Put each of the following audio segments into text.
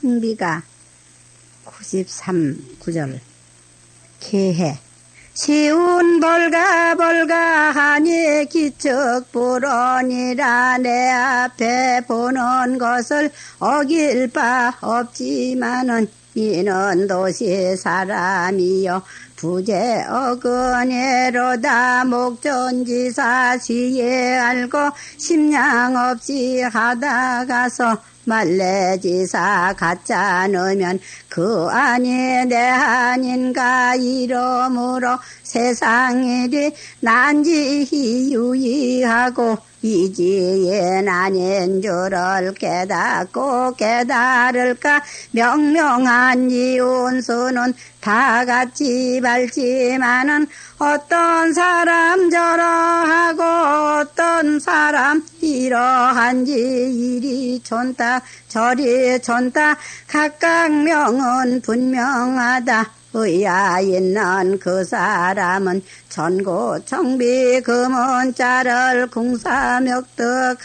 흥비가 93 구절. 개해. 시운 벌가 벌가 하니 기척 보러니라. 내 앞에 보는 것을 어길 바 없지만은 이는 도시 사람이여 부재 어근해로다. 목전지사 시에 알고 심양 없이 하다가서 말레지사 가짜 넣으면 그 아니 내 아닌가 이러므로 세상 일이 난지히 유의하고 이지에 나인 줄을 깨닫고 깨달을까? 명명한 이운수는 다 같이 밝지만은 어떤 사람 저러하고 어떤 사람 이러한지 이리 촌다 저리 촌다. 각각 명은 분명하다 의야 있는 그 사람은 전고 청비 금은자를 궁사명득하여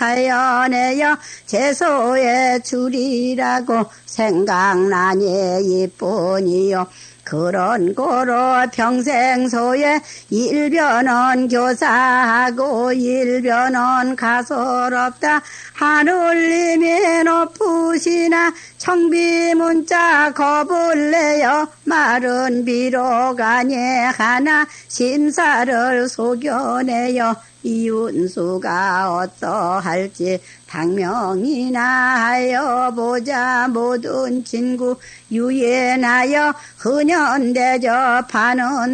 내어 제소의 줄이라고 생각나니 이뿐이요 그런 고로 평생소에 일변은 교사하고 일변은 가소롭다. 하늘님이 높으시나 청비문자 겁을 내어 말은 비록 아니 하나 심사를 속여내어 이운수가 어떠할지 당명이나 하여 보자. 모든 친구 유예나여 흔연대접하는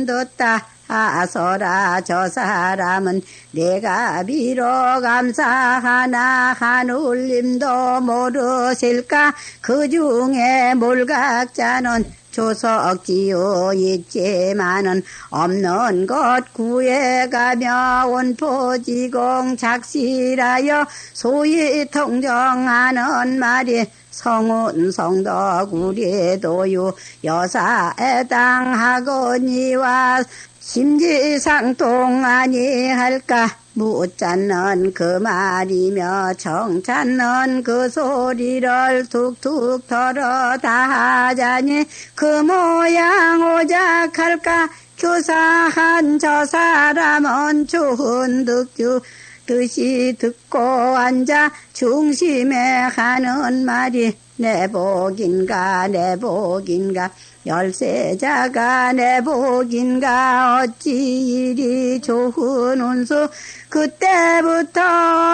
듯다. 아서라 저 사람은 내가 비록 감사하나 하늘님도 모르실까? 그 중에 몰각자는 조석지요. 있지만은 없는 것 구해가며 온포지공 작실하여 소위 통정하는 말이 성운 성덕 우리도유 여사에 당하거니와 심지상통 아니할까 묻잖는 그 말이며 정찬는 그 소리를 툭툭 털어 다 하자니 그 모양 오작할까? 교사한 저 사람은 좋은 득주 뜻이 듣고 앉아 중심에 하는 말이 내 복인가 내 복인가 열세자가 내 복인가? 어찌 이리 좋은 운수? 그때부터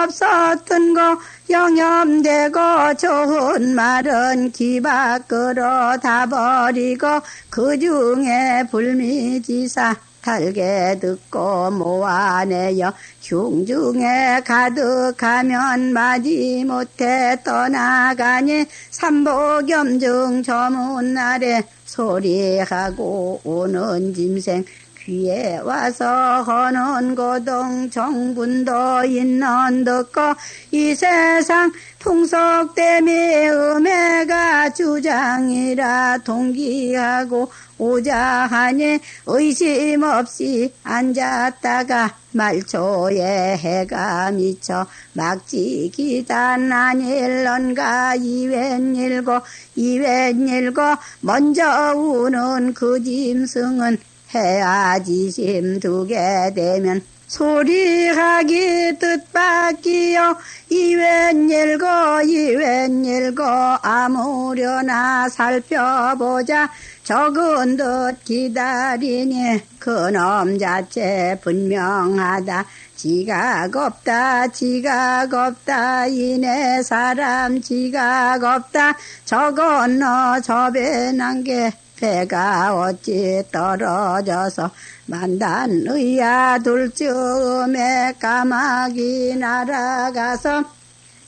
없었던 거 영염되고 좋은 말은 기 밖으로 다 버리고 그 중에 불미지사 달게 듣고 모아내어 흉중에 가득하면 마지 못해 떠나가니 삼복염중 저문 날에 소리하고 오는 짐생 귀에 와서 허는 고동 정분도 있는 듣고 이 세상 풍속됨이 음해가 주장이라 동기하고 오자 하니 의심 없이 앉았다가 말초에 해가 미쳐 막지 기단 아닐런가? 이웬 일고? 이웬 일고? 먼저 우는 그 짐승은 해야지심 두게 되면 소리하기 뜻밖이요. 이웬일고 이웬일고 아무려나 살펴보자. 적은 듯 기다리니 그놈 자체 분명하다. 지각 없다 지각 없다. 이내 사람 지각 없다. 저건 너 저변한 게 배가 어찌 떨어져서 만단 의야 둘쯤에 까마귀 날아가서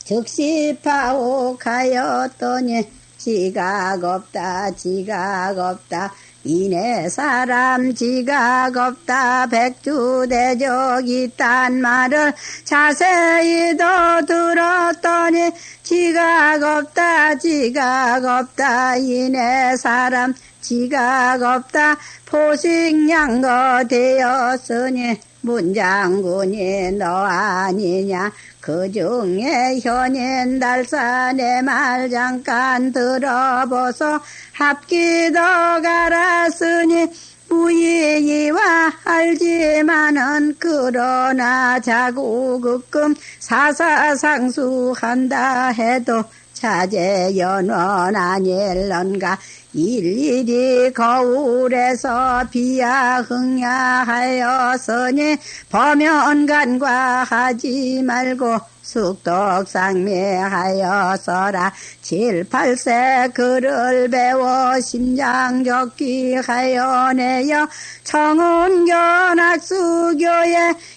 즉시 파옥하였더니 지각 없다 지각 없다 이내 사람 지각 없다. 백주대적 있단 말을 자세히 더 들었더니 지각 없다 지각 없다. 이내 사람 지각 없다. 포식양거 되었으니 문장군이 너 아니냐? 그 중에 현인 달사 내 말 잠깐 들어보소. 합기도 갈았으니 무의이와 알지만은 그러나 자구극금 사사상수한다 해도 자제 연원 아닐런가 일일이 거울에서 비야 흥야하였으니 범연간과 하지 말고 숙덕상매하여서라. 칠팔세 글을 배워 심장적기 하여내여 청운견학수교에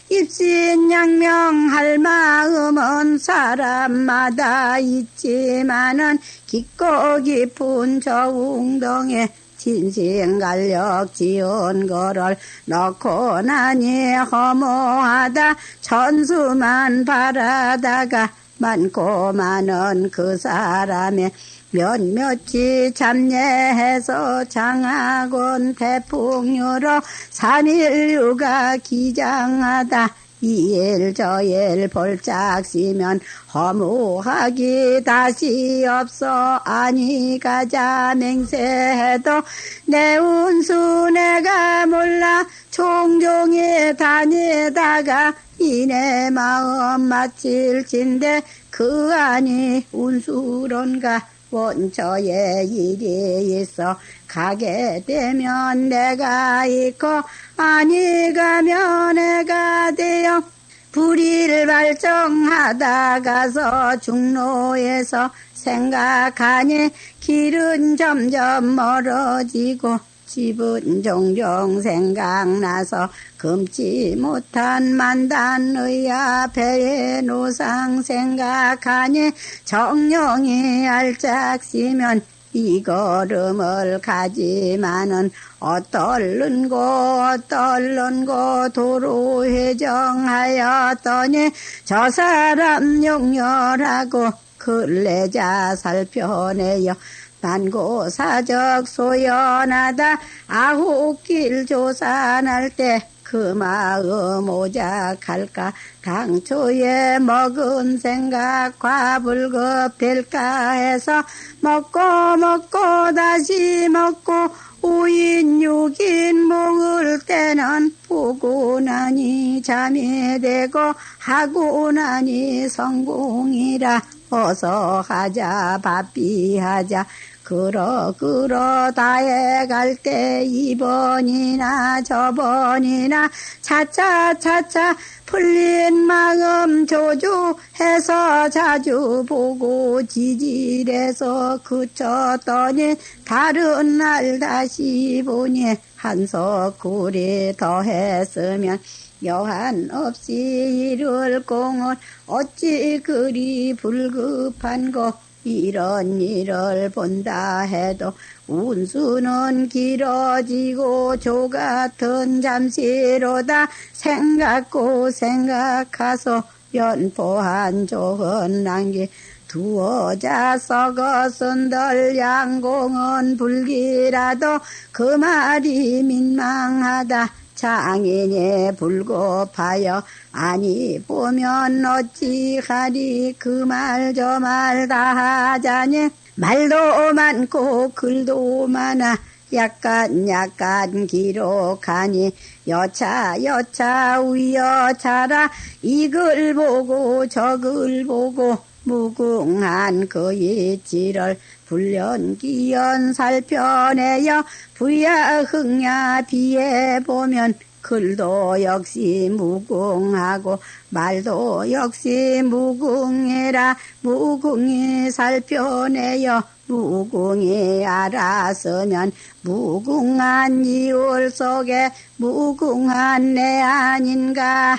입신양명할 마음은 사람마다 있지만은 깊고 깊은 저웅 덩에 진신갈력 지은 거를 넣고 나니 허무하다. 천수만 바라다가 많고 많은 그 사람의 몇몇이 참여해서 장하곤 태풍유로 산일류가 기장하다 이일 저일 볼짝 시면 허무하기 다시 없어. 아니 가자 맹세해도 내 운수 내가 몰라. 종종이 다니다가 이내 마음 마칠진데 그 안이 운수론가. 원처에 일이 있어 가게 되면 내가 있고 아니 가면 내가 되어 불의를 발정하다 가서 중로에서 생각하니 길은 점점 멀어지고 집은 종종 생각나서 금치 못한 만단의 앞에 노상 생각하니 정령이 알짝시면 이 걸음을 가지만은 어떨른 고 어떨른 고 도로 회정하였더니 저 사람 용렬하고 근래자 살펴내요 반고 사적 소연하다. 아홉 길 조산할 때 그 마음 오작할까? 당초에 먹은 생각 과불급될까 해서 먹고 먹고 다시 먹고 오인 육인 먹을 때는 보고 나니 잠이 되고 하고 나니 성공이라 어서 하자 바삐 하자 그러 그러 다해 갈 때 이번이나 저번이나 차차 차차 풀린 마음 조주해서 자주 보고 지질해서 그쳤더니 다른 날 다시 보니 한석구리 더 했으면 여한 없이 이룰 공을 어찌 그리 불급한 거 이런 일을 본다 해도 운수는 길어지고 조 같은 잠시로다 생각고 생각하소. 연포한 좋은 난기 두어자 썩어쓴들 양공은 불기라도 그 말이 민망하다 장인이 불고파여 아니 보면 어찌하리? 그 말 저 말 다 하자니? 말도 많고 글도 많아 약간 약간 기록하니 여차 여차 우여차라. 이 글 보고 저 글 보고 무궁한 그 이치를 불련기연 살펴내여 부야 흥야 비에 보면 글도 역시 무궁하고 말도 역시 무궁해라. 무궁히 살펴내여 무궁히 알았으면 무궁한 이울 속에 무궁한 내 아닌가